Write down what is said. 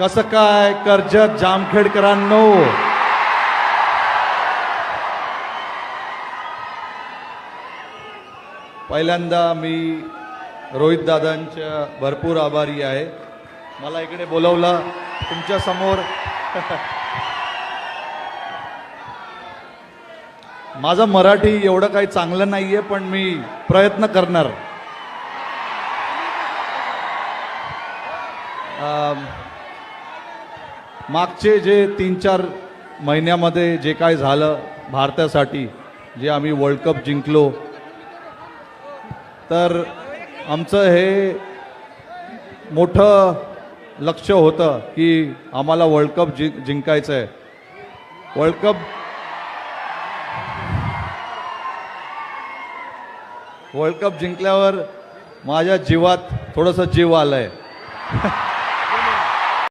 कसं काय कर्जत जामखेडकरांनो? पहिल्यांदा मी रोहित दादांच्या भरपूर आभारी आहे. मला इकडे बोलवलं. तुमच्यासमोर माझं मराठी एवढं काही चांगलं नाही आहे पण मी प्रयत्न करणार. मागचे जे तीन चार महिन्यामध्ये जे काय झालं भारतासाठी जे आम्ही वर्ल्ड कप जिंकलो तर आमचं हे मोठं लक्ष होतं की आम्हाला वर्ल्ड कप जि जिंकायचं आहे वर्ल्ड कप वर्ल्ड कप जिंकल्यावर माझ्या जीवात थोडंसं जीव आलं आहे